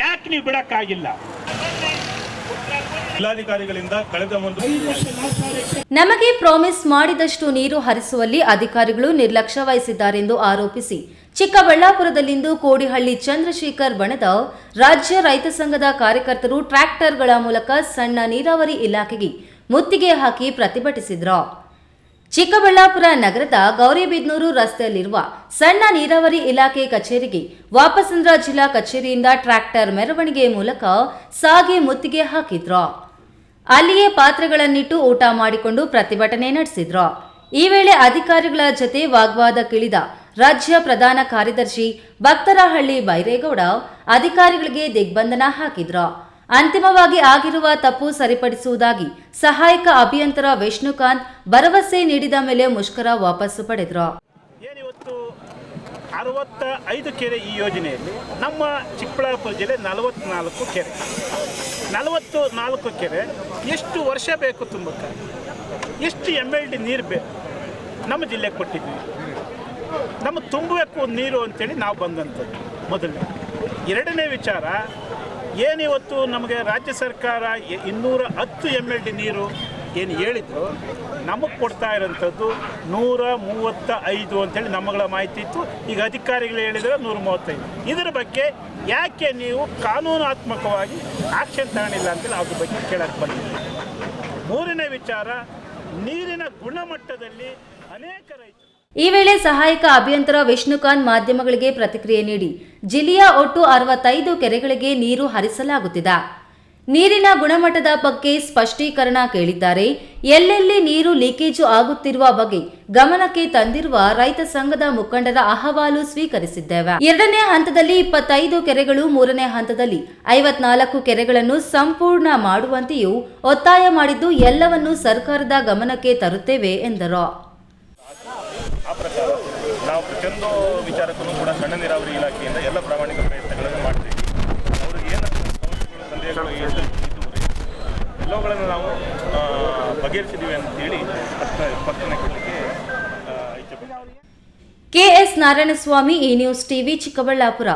ಯಾಕೆ ನೀವು ಬಿಡಕ್ಕಾಗಿಲ್ಲ? ಜಿಲ್ಲಾಧಿಕಾರಿಗಳಿಂದ ಕಳೆದ ಒಂದು ನಮಗೆ ಪ್ರಾಮಿಸ್ ಮಾಡಿದಷ್ಟು ನೀರು ಹರಿಸುವಲ್ಲಿ ಅಧಿಕಾರಿಗಳು ನಿರ್ಲಕ್ಷ್ಯ ವಹಿಸಿದ್ದಾರೆಂದು ಆರೋಪಿಸಿ ಚಿಕ್ಕಬಳ್ಳಾಪುರದಲ್ಲಿಂದು ಕೋಡಿಹಳ್ಳಿ ಚಂದ್ರಶೇಖರ್ ಬಣದ ರಾಜ್ಯ ರೈತ ಸಂಘದ ಕಾರ್ಯಕರ್ತರು ಟ್ರ್ಯಾಕ್ಟರ್ಗಳ ಮೂಲಕ ಸಣ್ಣ ನೀರಾವರಿ ಇಲಾಖೆಗೆ ಮುತ್ತಿಗೆ ಹಾಕಿ ಪ್ರತಿಭಟಿಸಿದ್ರು. ಚಿಕ್ಕಬಳ್ಳಾಪುರ ನಗರದ ಗೌರಿಬಿದ್ನೂರು ರಸ್ತೆಯಲ್ಲಿರುವ ಸಣ್ಣ ನೀರಾವರಿ ಇಲಾಖೆ ಕಚೇರಿಗೆ ವಾಪಸಂದ್ರ ಜಿಲ್ಲಾ ಕಚೇರಿಯಿಂದ ಟ್ರ್ಯಾಕ್ಟರ್ ಮೆರವಣಿಗೆ ಮೂಲಕ ಸಾಗಿ ಮುತ್ತಿಗೆ ಹಾಕಿದ್ರು. ಅಲ್ಲಿಯೇ ಪಾತ್ರೆಗಳನ್ನಿಟ್ಟು ಊಟ ಮಾಡಿಕೊಂಡು ಪ್ರತಿಭಟನೆ ನಡೆಸಿದ್ರು. ಈ ವೇಳೆ ಅಧಿಕಾರಿಗಳ ಜೊತೆ ವಾಗ್ವಾದಕ್ಕಿಳಿದ ರಾಜ್ಯ ಪ್ರಧಾನ ಕಾರ್ಯದರ್ಶಿ ಭಕ್ತರಹಳ್ಳಿ ಬೈರೇಗೌಡ ಅಧಿಕಾರಿಗಳಿಗೆ ದಿಗ್ಬಂಧನ ಹಾಕಿದ್ರು. ಅಂತಿಮವಾಗಿ ಆಗಿರುವ ತಪ್ಪು ಸರಿಪಡಿಸುವುದಾಗಿ ಸಹಾಯಕ ಅಭಿಯಂತರ ವಿಷ್ಣುಕಾಂತ್ ಭರವಸೆ ನೀಡಿದ ಮೇಲೆ ಮುಷ್ಕರ ವಾಪಸ್ಸು ಪಡೆದರು. ಅರವತ್ತ ಐದು ಕೆರೆ ಈ ಯೋಜನೆಯಲ್ಲಿ ನಮ್ಮ ಚಿಕ್ಕಬಳ್ಳಾಪುರ ಜಿಲ್ಲೆ ನಲವತ್ನಾಲ್ಕು ಕೆರೆ. ನಲವತ್ತು ನಾಲ್ಕು ಕೆರೆ. ಎಷ್ಟು ವರ್ಷ ಬೇಕು ತುಂಬಕ್ಕೆ? ಎಷ್ಟು ಎಂ ಎಲ್ ಡಿ ನೀರು ಬೇಕು? ನಮ್ಮ ಜಿಲ್ಲೆಗೆ ಕೊಟ್ಟಿದ್ದೀವಿ ನಮ್ಮ ತುಂಬಬೇಕು ನೀರು ಅಂತೇಳಿ ನಾವು ಬಂದಂಥದ್ದು ಮೊದಲನೇ. ಎರಡನೇ ವಿಚಾರ ಏನಿವತ್ತು ನಮಗೆ ರಾಜ್ಯ ಸರ್ಕಾರ ಇನ್ನೂರ ಹತ್ತು ಎಂ ಎಲ್ ಡಿ ನೀರು ಏನು ಹೇಳಿದ್ರು? ನಮಗೆ ಕೊಡ್ತಾ ಇರೋಂಥದ್ದು ನೂರ ಮೂವತ್ತ ಐದು ಅಂತೇಳಿ ನಮ್ಮಗಳ ಮಾಹಿತಿ ಇತ್ತು. ಈಗ ಅಧಿಕಾರಿಗಳು ಹೇಳಿದರೆ ನೂರ ಮೂವತ್ತೈದು. ಇದರ ಬಗ್ಗೆ ಯಾಕೆ ನೀವು ಕಾನೂನಾತ್ಮಕವಾಗಿ ಆಕ್ಷನ್ ತಗೊಂಡಿಲ್ಲ ಅಂತೇಳಿ ಅದ್ರ ಬಗ್ಗೆ ಕೇಳಕ್ಕೆ ಬಂದಿದ್ದೀವಿ ಮೂರನೇ ವಿಚಾರ, ನೀರಿನ ಗುಣಮಟ್ಟದಲ್ಲಿ ಅನೇಕ ರೈತರು ಈ ವೇಳೆ ಸಹಾಯಕ ಅಭಿಯಂತರ ವಿಷ್ಣುಕಾಂತ್ ಮಾಧ್ಯಮಗಳಿಗೆ ಪ್ರತಿಕ್ರಿಯೆ ನೀಡಿ. ಜಿಲ್ಲೆಯ ಒಟ್ಟು ಅರವತ್ತೈದು ಕೆರೆಗಳಿಗೆ ನೀರು ಹರಿಸಲಾಗುತ್ತಿದೆ. ನೀರಿನ ಗುಣಮಟ್ಟದ ಬಗ್ಗೆ ಸ್ಪಷ್ಟೀಕರಣ ಕೇಳಿದ್ದಾರೆ. ಎಲ್ಲೆಲ್ಲಿ ನೀರು ಲೀಕೇಜು ಆಗುತ್ತಿರುವ ಬಗ್ಗೆ ಗಮನಕ್ಕೆ ತಂದಿರುವ ರೈತ ಸಂಘದ ಮುಖಂಡರ ಅಹವಾಲು ಸ್ವೀಕರಿಸಿದ್ದೇವೆ. ಎರಡನೇ ಹಂತದಲ್ಲಿ ಇಪ್ಪತ್ತೈದು ಕೆರೆಗಳು, ಮೂರನೇ ಹಂತದಲ್ಲಿ ಐವತ್ನಾಲ್ಕು ಕೆರೆಗಳನ್ನು ಸಂಪೂರ್ಣ ಮಾಡುವಂತೆಯೂ ಒತ್ತಾಯ ಮಾಡಿದ್ದು ಎಲ್ಲವನ್ನೂ ಸರ್ಕಾರದ ಗಮನಕ್ಕೆ ತರುತ್ತೇವೆ ಎಂದರು. ಪ್ರತಿಯೊಂದು ವಿಚಾರಕ್ಕೂ ಕೂಡ ಸಣ್ಣ ನೀರಾವರಿ ಇಲಾಖೆಯಿಂದ ಎಲ್ಲ ಪ್ರಾಮಾಣಿಕ ಪ್ರಯತ್ನಗಳನ್ನು ಮಾಡ್ತೀವಿ. ಅವ್ರಿಗೆ ಏನು ಸಂದೇಹಗಳು ಎಷ್ಟು ಎಲ್ಲವುಗಳನ್ನು ನಾವು ಬಗೆಹರಿಸಿದ್ದೀವಿ ಅಂತೇಳಿ ಸ್ಪಷ್ಟ ಸ್ಪಷ್ಟನೆ ಕೊಡಲಿಕ್ಕೆ. ಕೆಎಸ್ ನಾರಾಯಣಸ್ವಾಮಿ ಈ ನ್ಯೂಸ್ ಟಿವಿ, ಚಿಕ್ಕಬಳ್ಳಾಪುರ.